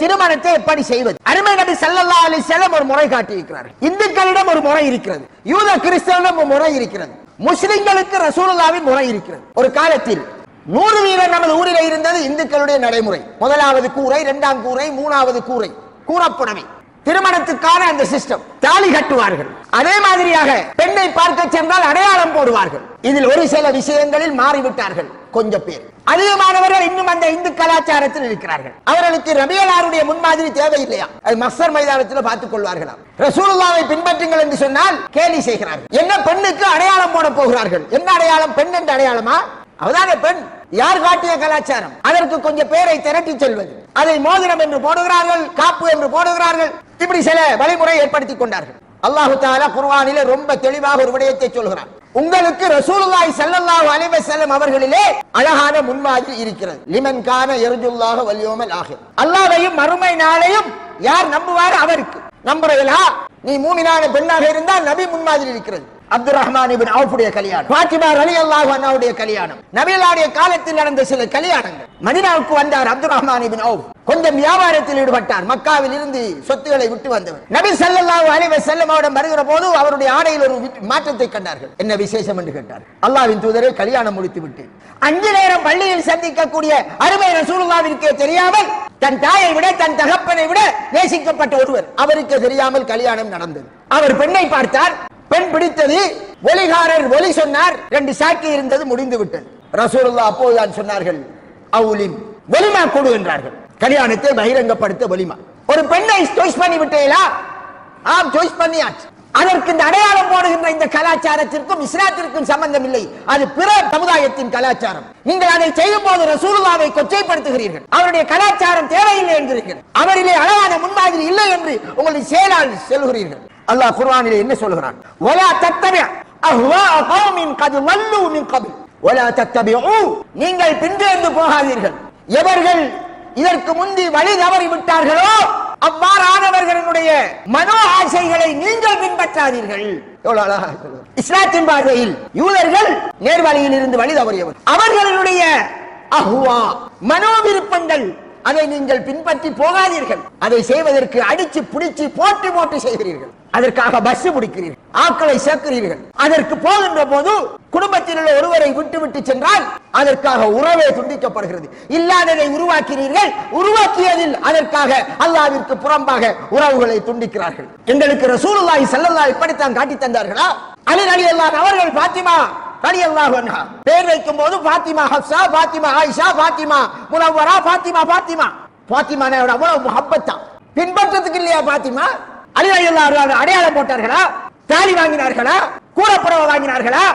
திருமணத்தை எப்படி செய்வது? அருமை நபி ஸல்லல்லாஹு அலி செல்லம் ஒரு முறை காட்டி இந்துக்களிடம் ஒரு முறை இருக்கிறது. யூத கிறிஸ்தவனிடம் ஒரு முறை இருக்கிறது. முஸ்லிம்களுக்கு ரசூலுல்லாவின் முறை இருக்கிறது. ஒரு காலத்தில் நூறு வீரர் நமது ஊரில் இருந்தது இந்துக்களுடைய நடைமுறை. முதலாவது கூரை இரண்டாம் கூரை மூணாவது கூரை. கூறப்புடவை. திருமணத்துக்கான அந்த சிஸ்டம் தாலி கட்டுவார்கள். அதே மாதிரியாக பெண்ணை பார்க்க சென்றால் அடையாளம் போடுவார்கள். இதில் ஒரு சில விஷயங்களில் மாறிவிட்டார்கள் கொஞ்சம் பேர். அதிகமானவர்கள் இன்னும் அந்த இந்து கலாச்சாரத்தில் இருக்கிறார்கள். அவர்களுக்கு ரபியலாருடைய முன்மாதிரி தேவையில்லையா? அது மஸ்தர் மைதானத்தில் பார்த்துக் கொள்வார்களாம். ரசூலுல்லாவை பின்பற்றுங்கள் என்று சொன்னால் கேலி செய்கிறார்கள். என்ன பெண்ணுக்கு அடையாளம் போட போகிறார்கள்? என்ன அடையாளம்? பெண் என்ற அடையாளமா? அவதான பெண். யார் காட்டிய கலாச்சாரம்? அதற்கு கொஞ்சம் பேரை திரட்டி செல்வது. அதை மோதிரம் என்று போடுகிறார்கள் காப்பு என்று போடுகிறார்கள். இப்படி சில வழிமுறை ஏற்படுத்தி கொண்டார்கள். அல்லாஹு தாலா குர்வானில ரொம்ப தெளிவாக ஒரு விடயத்தை சொல்கிறான். உங்களுக்கு ரசூலுல்லாஹி ஸல்லல்லாஹு அலைஹி வஸல்லம் அவர்களிலே அழகான முன்மாதிரி இருக்கிறது. லிமன் கான யர்ஜுல்லாஹ வல்யௌமல் ஆகிர். அல்லாஹ்வையும் மறுமை நாளையும் யார் நம்புவார் அவருக்கு. நம்புறீங்களா நீ மூமினான பெண்ணாக இருந்தால் நபி முன்மாதிரி இருக்கிறது. அப்துல் ரஹ்மான் இபின் அவுடைய கல்யாணம். அலி அல்லாஹ் அவருடைய கல்யாணம். நபியல்லாவுடைய காலத்தில் நடந்த சில கல்யாணங்கள். மதினாவுக்கு வந்தார் அப்துல் ரஹ்மான் இபின் அவுஃப். கொஞ்சம் வியாபாரத்தில் ஈடுபட்டார். மக்காவில் இருந்து சொத்துக்களை விட்டு வந்தவர். நபி ஸல்லல்லாஹு அலிவ வஸல்லம் அவரிடம் வருகிற போது அவருடைய ஆடையில் ஒரு மாற்றத்தை கண்டார்கள். என்ன விசேஷம் என்று கேட்டார். அல்லாவின் தூதரை கல்யாணம் முடித்து விட்டு. அஞ்சு நேரம் பள்ளியில் சந்திக்கக்கூடிய அருமை ரசூலுல்லாவிற்கே தெரியாமல் தன் தாயை விட தன் தகப்பனை விட நேசிக்கப்பட்ட ஒருவர். அவருக்கு தெரியாமல் கல்யாணம் நடந்தது. அவர் பெண்ணை பார்த்தார். பெண் பிடித்தது. ஒலிகாரர் ஒலி சொன்னார். ரெண்டு சாக்கி இருந்தது முடிந்து விட்டது ரசூலுல்லா அப்போதுதான் சொன்னார்கள் அவுலிம் ஒலிமா கொடு என்றார்கள். கல்யாணத்தை பகிரங்கப்படுத்த ஒலிமா. ஒரு பெண்ணை சாய்ஸ் பண்ணி விட்டீங்களா ஆம் சாய்ஸ் பண்ணியாச்சு. அதற்கு இந்த அடையாளம் போடுகின்ற இந்த கலாச்சாரத்திற்கும் இஸ்லாத்திற்கும் சம்பந்தம் இல்லை அது பிற சமுதாயத்தின் கலாச்சாரம். நீங்கள் அதை செய்யும் போது ரசூலுல்லாவை கொச்சைப்படுத்துகிறீர்கள். அவருடைய கலாச்சாரம் தேவையில்லை என்கிறீர்கள். அவரிலே அழகான முன்மாதிரி இல்லை என்று உங்களுடைய செயலால் செல்கிறீர்கள். அல்லாஹ் குர்ஆனில் என்ன சொல்கிறான் வலா தத்தபி அஹ்வா கௌமின் கத் வல்லு மின் கபில் வலா தத்தபிஉ நீங்கள் பின்தொடர்ந்து போகாதீர்கள். எவர்கள் இதற்கு முந்தி வழி தவறி விட்டார்களோ அவ்வாறானவர்களுடைய மனோ ஆசைகளை நீங்கள் பின்பற்றாதீர்கள். எவ்வளவு அழகா இஸ்லாத்தின் பார்வையில் யூதர்கள் நேர்வழியில் இருந்து வழி தவறியவர். அவர்களுடைய அஹ்வா மனோ விருப்பங்கள் அதை நீங்கள் பின்பற்றி போகாதீர்கள். அதை செய்வதற்கு அடிச்சு பிடிச்சு போட்டு போட்டு செய்கிறீர்கள். அதற்காக பஸ் பிடிக்கிறீர்கள். ஆட்களை சேர்க்கிறீர்கள். அதற்கு போகின்ற போது குடும்பத்தில் உள்ள ஒருவரை விட்டு விட்டு சென்றால் அதற்காக உறவே துண்டிக்கப்படுகிறது. இல்லாததை உருவாக்கிறீர்கள். உருவாக்கியதில் அதற்காக அல்லாவிற்கு புறம்பாக உறவுகளை துண்டிக்கிறார்கள். எங்களுக்கு ரசூலுல்லாஹி ஸல்லல்லாஹு இப்படித்தான் காட்டி தந்தார்களா? அலி ரலியல்லாஹு அவர்கள் பாத்திமா ரலியல்லாஹு அன்ஹா பேர் வைக்கும் போது பாத்திமா ஹப்ஸா பாத்திமா ஆயிஷா பாத்திமா முனவ்வரா பாத்திமா பாத்திமா பாத்திமா அவ்வளவு முஹப்பத்தா. பின்பற்றதுக்கு இல்லையா பாத்திமா அலி அடையாளம் போட்டார்களா? தாலி வாங்கினார்களா? கூடப்புறவை வாங்கினார்களா?